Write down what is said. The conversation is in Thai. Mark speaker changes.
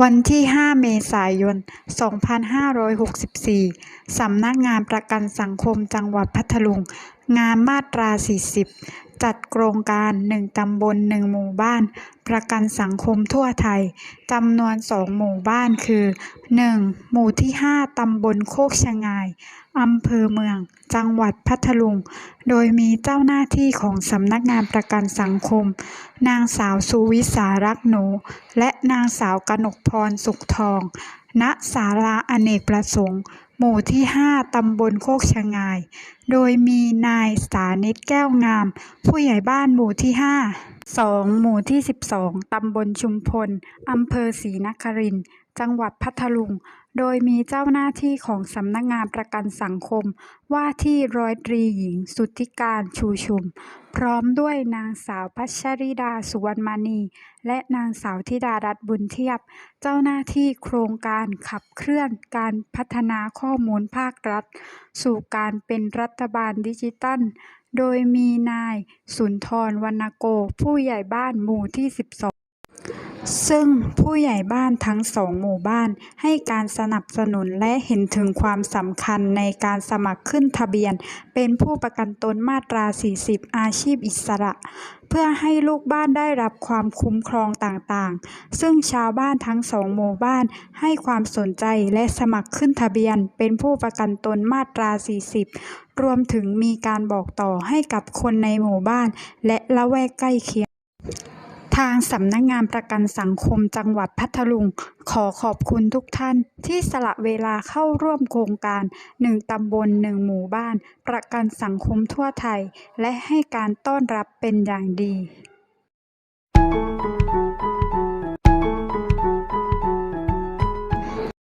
Speaker 1: วันที่ 5 เมษายน 2564 สำนักงานประกันสังคมจังหวัดพัทลุง งานมาตรา 40 จัดโครงการ 1 ตำบล 1 หมู่บ้าน ประกันสังคมทั่วไทย จำนวน 2 หมู่บ้านคือ 1. หมู่ที่ 5 ตำบลโคกชะงาย อำเภอเมือง จังหวัดพัทลุง โดยมีเจ้าหน้าที่ของสำนักงานประกันสังคม นางสาวสุวิสารักหนู และนางสาวกนกพรสุขทอง ณ ศาลาอเนกประสงค์ หมู่ที่ 5 ตำบลโคกชะงาย โดยมีนายสานิตแก้วงาม ผู้ใหญ่บ้านหมู่ที่ 5 2 หมู่ที่ 12 ตำบลชุมพล อำเภอศรีนครินทร์จังหวัดพัทลุง โดยมีเจ้าหน้าที่ของสำนักงานประกันสังคม ว่าที่ร้อยตรีหญิง สุทธิการชูชุม พร้อมด้วยนางสาวพัชริดาสุวรรณมณี และนางสาวธิดารัตน์บุญเทียบ เจ้าหน้าที่โครงการขับเคลื่อนการพัฒนาข้อมูลภาครัฐ สู่การเป็นรัฐบาลดิจิทัล โดยมีนายสุนทรวรรณโกผู้ใหญ่บ้านหมู่ที่ 12 ซึ่งผู้ใหญ่บ้านทั้งสองหมู่บ้านให้การสนับสนุนและเห็นถึงความสำคัญในการสมัครขึ้นทะเบียน เป็นผู้ประกันตนมาตรา 40 อาชีพอิสระ เพื่อให้ลูกบ้านได้รับความคุ้มครองต่างๆ ซึ่งชาวบ้านทั้งสองหมู่บ้านให้ความสนใจและสมัครขึ้นทะเบียน เป็นผู้ประกันตนมาตรา 40 รวมถึงมีการบอกต่อให้กับคนในหมู่บ้าน และละแวกใกล้เคียง ทางสำนักงานประกันสังคมจังหวัดพัทลุง ขอขอบคุณทุกท่านที่สละเวลาเข้าร่วมโครงการ 1 ตำบล 1 หมู่บ้าน ประกันสังคมทั่วไทย และให้การต้อนรับเป็นอย่างดี